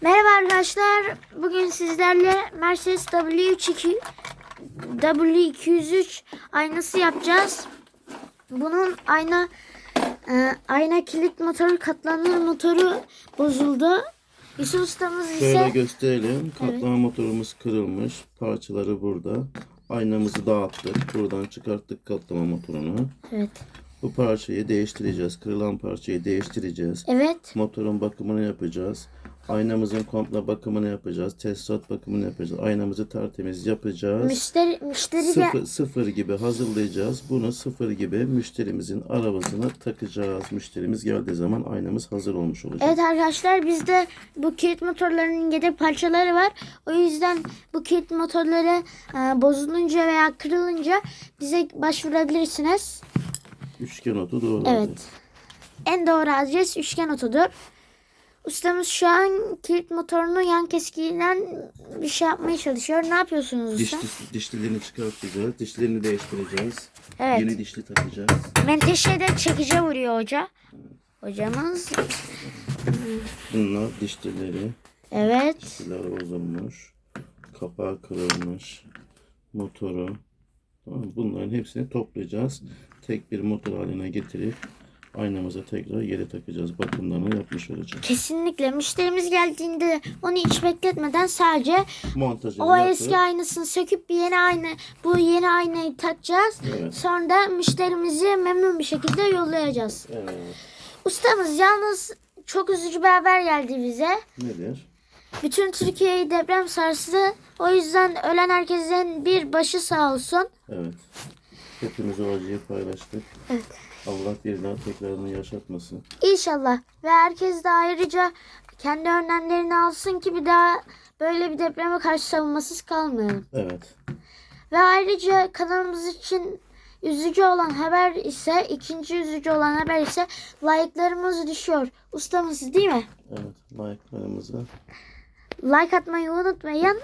Merhaba arkadaşlar. Bugün sizlerle Mercedes W2 W203 aynası yapacağız. Bunun ayna e, ayna kilit motoru katlanır motoru bozuldu. Yusuf ustamız ise Şöyle gösterelim. Kaplama motorumuz kırılmış. Parçaları burada. Aynamızı dağıttık. Buradan çıkarttık kaplama motorunu. evet. Bu parçayı değiştireceğiz. Kırılan parçayı değiştireceğiz. Evet. Motorun bakımını yapacağız. Aynamızın komple bakımını yapacağız. Tesisat bakımını yapacağız. Aynamızı tertemiz yapacağız. Müşteri müşteri Sıfır, sıfır gibi hazırlayacağız. Bunu sıfır gibi müşterimizin arabasına takacağız. Müşterimiz geldiği zaman aynamız hazır olmuş olacak. Evet arkadaşlar bizde bu kilit motorlarının yedek parçaları var. O yüzden bu kilit motorları e, bozulunca veya kırılınca bize başvurabilirsiniz. Üçgen otu doğru. Evet. En doğru adres üçgen otodur. Ustamız şu an kilit motorunu yan keskiyle bir şey yapmaya çalışıyor. Ne yapıyorsunuz Diş, usta? diş- dişlilerini çıkartacağız. Dişlerini değiştireceğiz. Evet. Yeni dişli takacağız. Menteşe'de çekici vuruyor hoca. Hocamız. Bunlar dişlileri. Evet. Dişliler bozulmuş. Kapağı kırılmış. Motoru. Tamam, mı? bunların hepsini toplayacağız. Tek bir motor haline getirip aynamıza tekrar geri takacağız. Bakımlarını yapmış olacağız. Kesinlikle. Müşterimiz geldiğinde onu hiç bekletmeden sadece Montajını o yapıp eski aynasını söküp bir yeni ayna bu yeni aynayı takacağız. Evet. Sonra da müşterimizi memnun bir şekilde yollayacağız. Evet. Ustamız yalnız çok üzücü bir haber geldi bize. Nedir? Bütün Türkiye'yi deprem sarstı. O yüzden ölen herkesin bir başı sağ olsun. Evet. Hepimiz o acıyı paylaştık. Evet. Allah bir daha tekrarını yaşatmasın. İnşallah. Ve herkes de ayrıca kendi önlemlerini alsın ki bir daha böyle bir depreme karşı savunmasız kalmayalım. Evet. Ve ayrıca kanalımız için üzücü olan haber ise ikinci üzücü olan haber ise like'larımız düşüyor. Ustamız değil mi? Evet. Like'larımızı Like atmayı unutmayın.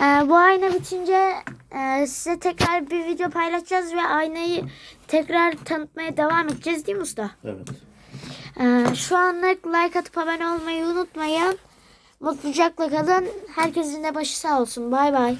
Ee, bu ayna bitince e, size tekrar bir video paylaşacağız ve aynayı tekrar tanıtmaya devam edeceğiz değil mi usta? Evet. Ee, şu anlık like atıp abone olmayı unutmayın. Mutlucakla kalın. Herkesin de başı sağ olsun. Bay bay.